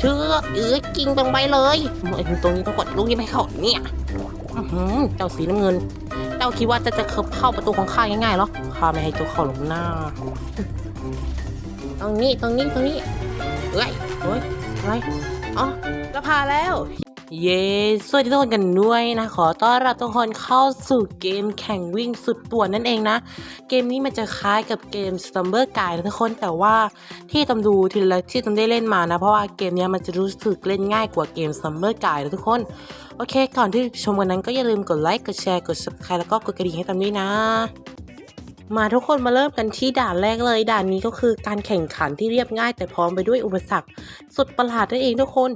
เชื่อเออกิงตรงไปเลยไอ้ตรงนี้ต้องกดลูกนี้ไม่เขาเนี่ยเจ้าสีน้ำเงิน เจ้าคิดว่าจะจะเข้าประตูของข้าง่ายๆหรอข้าไม่ให้เจ้าเข้าหลงหน้า ตรงนี้ตรงนี้ตรงนี้เอ้ยเฮ้ยอะไรอ๋อจะพาแล้ว เย้สวัสดีทุกคนกันด้วยนะ ขอต้อนรับทุกคนเข้าสู่เกมแข่งวิ่งสุดป่วนั่นเองนะ เกมนี้มันจะคล้ายกับเกม s t u m b e r Guide นะทุกคน แต่ว่าที่ตำดูทีละที่ตำได้เล่นมานะ เพราะว่าเกมนี้มันจะรู้สึกเล่นง่ายกว่าเกม s t u m b e r Guide นะทุกคน โอเค ก่อนที่ชมกันนั้นก็อย่าลืมกดไลค์ กดแชร์ กด subscribe แล้วก็กดกระดิ่งให้ตำด้วยนะมาทุกคนมาเริ่มกันที่ด่านแรกเลย ด่านนี้ก็คือการแข่งขันที่เรียบง่ายแต่พร้อมไปด้วยอุปสรรค สุดประหลาดนั่นเองทุกคน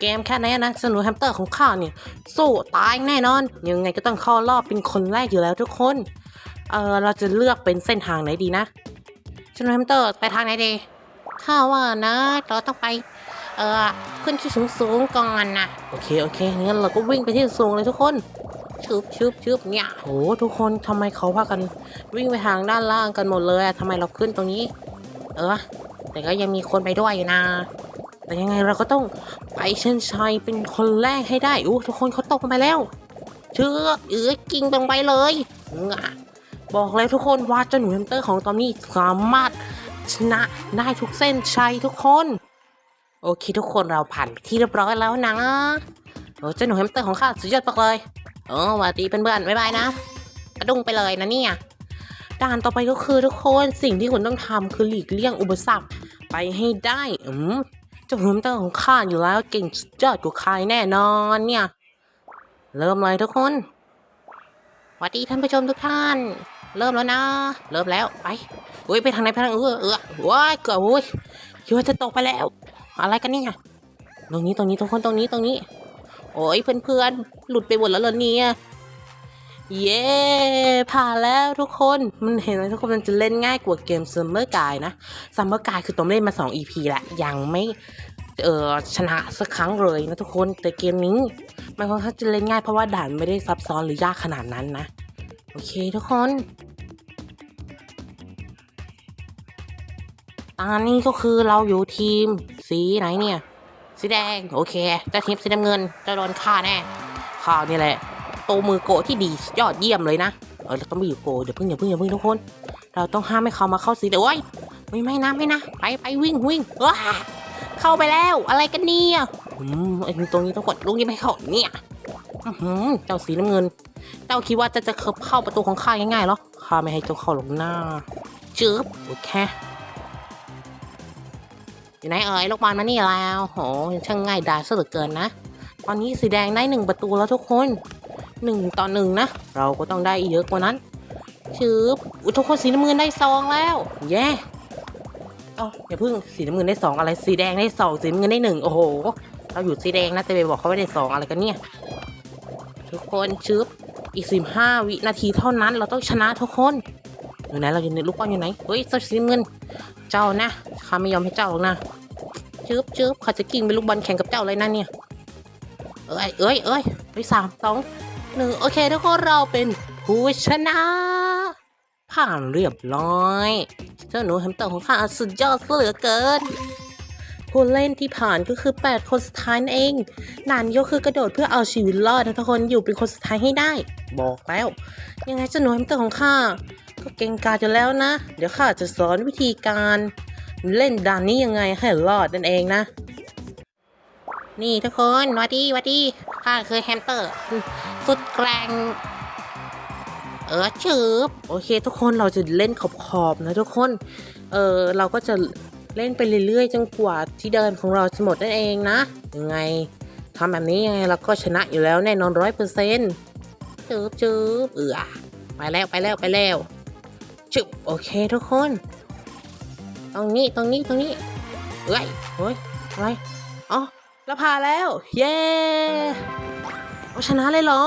เกมแค่นี้นะสนุแฮมสเตอร์ของข้าเนี่ย สู้ตายแน่นอน ยังไงก็ต้องเข้ารอบเป็นคนแรกอยู่แล้วทุกคน เออเราจะเลือกเป็นเส้นทางไหนดีนะสนุแฮมสเตอร์ไปทางไหนดีข้าว่านะเราต้องไป เออขึ้นที่สูงสูงๆก่อนนะโอเคโอเคงั้นเราก็วิ่งไปที่สูงเลยทุกคนชึบชึบชึบเนี่ยโหทุกคนทำไมเขาพากันวิ่งไปทางด้านล่างกันหมดเลยอะทำไมเราขึ้นตรงนี้ เออแต่ก็ยังมีคนไปด้วยอยู่นะ แต่ยังไงเราก็ต้องไปเช่นชัยเป็นคนแรกให้ได้อู้ทุกคนเขาตกไปแล้ว เชื่อเออกิงตรงไปเลยงะบอกเลยทุกคนว่าเจ้าหนูแฮมสเตอร์ของตอมนี่สามารถชนะได้ทุกเส้นชัยทุกคน โอเคทุกคนเราผ่านไปที่เรียบร้อยแล้วนะโอ้เจ้าหนูแฮมสเตอร์ของข้าสุดยอดมากเลยเออสวัสดีเป็นเพื่อนบ๊ายบายนะกระดุงไปเลยนะเนี่ยด่านต่อไปก็คือทุกคนสิ่งที่คุณต้องทำคือหลีกเลี่ยงอุปสรรคไปให้ได้ อืม จ้าหุ่นตอร์ของข้าอยู่แล้วเก่งสุดยอดกว่าใครแน่นอนเนี่ย เริ่มเลยทุกคนสวัสดีท่านผู้ชมทุกท่าน เริ่มแล้วนะ เริ่มแล้วไปอุ้ยไปทางไหนไปทางเออเออว้ายเกือบอุ้ยคิดว่าจะตกไปแล้ว อะไรกันเนี่ยตรงนี้ตรงนี้ทุกคนตรงนี้ตรงนี้ โอ้ยเพื่อนๆหลุดไปหมดแล้วเหรอเนี่ย เย้ผ่านแล้วทุกคนมันเห็นไหมทุกคนมันจะเล่นง่ายกว่าเกม Summer Guide นะ Summer Guide คือตอมเล่นมา 2 EP แหละยังไม่เออชนะสักครั้งเลยนะทุกคนแต่เกมนี้มันค่อนข้างจะเล่นง่ายเพราะว่าด่านไม่ได้ซับซ้อนหรือยากขนาดนั้นนะ โอเคทุกคนตอนนี้ก็คือเราอยู่ทีมสีไหนเนี่ย สีแดง โอเคเจะทีมสีน้ำเงินจะโดนฆ่าแน่ข้าวนี่แหละ ตมือโกที่ดียอดเยี่ยมเลยนะเออเราต้องไปอยู่โกเดี๋ยวเพิ่งอย่าเพิ่งอย่าเพิ่งทุกคน เราต้องห้ามให้เขามาเข้าสีเดี๋ยวโอ้ไม่ไม่นะไม่นะไปไปวิ่งวิ่งว้าเข้าไปแล้วอะไรกันเนี่ยอืมไอ้ตรงนี้ต้องกดลูกนี้ไม่ให้เข้าเนี่ยอือหือเจ้าสีน้ำเงิน เจ้าคิดว่าจะจะเข้าประตูของข้าง่ายๆหรอข้าไม่ให้เจ้าเข้าหรอกหน้าจึ๊บโอเคอยู่ไหนเอ่ยลูกบอลมานี่แล้วโหช่างง่ายดายซะเหลือเกินนะ ตอนนี้สีแดงได้หนึ่งประตูแล้วทุกคน หนึ่งต่อหนึ่งนะ เราก็ต้องได้เยอะกว่านั้นชืบอุทุกคนสีน้ำเงินได้สองแล้ว แย่เอ้าอย่าเพิ่งสีน้ำเงินได้สองอะไรสีแดงได้สองสีน้ำเงินได้หนึ่งโอ้โห เราอยู่สีแดงนะแต่ไปบอกเขาไม่ได้สองอะไรกันเนี่ย ทุกคนชืบอีกสิบห้าวินาทีเท่านั้น เราต้องชนะทุกคนอยู่ไหนเราอยู่ในลูกบอลอยู่ไหนเฮ้ยสีน้ำเงิน เจ้านะข้าไม่ยอมให้เจ้าหรอกนะชืบชืบเขาจะกิ่งเป็นลูกบอลแข่งกับเจ้าเลยนะเนี่ยเอ้ยเอ้ยเอ้ยไปสามสอง หนึ่งโอเคทุกคนเราเป็นผู้ชนะ ผ่านเรียบร้อย เจ้าหนูแฮมสเตอร์ของข้าสุดยอดเหลือเกินผู้เล่นที่ผ่านก็คือ 8 คนสุดท้ายนั่นเองนานก็คือกระโดดเพื่อเอาชีวิตรอดนะทุกคนอยู่เป็นคนสุดท้ายให้ได้ บอกแล้ว ยังไงเจ้าหนูแฮมสเตอร์ของข้าก็เก่งกาจอยู่แล้วนะ เดี๋ยวข้าจะสอนวิธีการ เล่นด่านนี้ยังไงให้รอดนั่นเองนะ นี่ทุกคนวัดดีวัดดีข้าคือแฮมสเตอร์ สุดแกร่งเออชืบโอเค ทุกคนเราจะเล่นขอบๆนะทุกคน เออเราก็จะเล่นไปเรื่อยๆจนกว่าที่เดินของเราจะหมดนั่นเองนะยังไงทำแบบนี้ยังไงเราก็ชนะอยู่แล้วแน่นอนร้อยเปอร์เซ็นต์จืบจืบเออไปแล้วไปแล้วไปแล้วจึบโอเคทุกคน ตรงนี้ตรงนี้ตรงนี้เอ้ยเฮ้ยอะไรอ๋อ เราผ่านแล้ว เย้เราชนะเลยเหรอ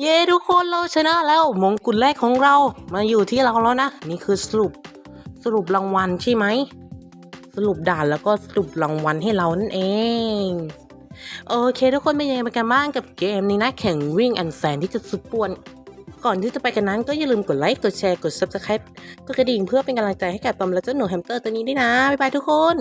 เย้ทุกคนเราชนะแล้วมงกุฎแรกของเรามาอยู่ที่เราแล้วนะ นี่คือสรุปสรุปรางวัลใช่ไหมสรุปด่านแล้วก็สรุปรางวัลให้เรานั่นเองโอเค ทุกคนเป็นยังไงกันบ้างกับเกมนี้นะแข่งวิ่งอันแสนที่จะสุดป่วน ก่อนที่จะไปกันนั้นก็อย่าลืมกดไลค์กดแชร์กด subscribe กดกระดิ่งเพื่อเป็นกำลังใจให้กับตอมและเจ้าหนูแฮมสเตอร์ตัวนี้ด้วยนะ บ๊ายบายทุกคน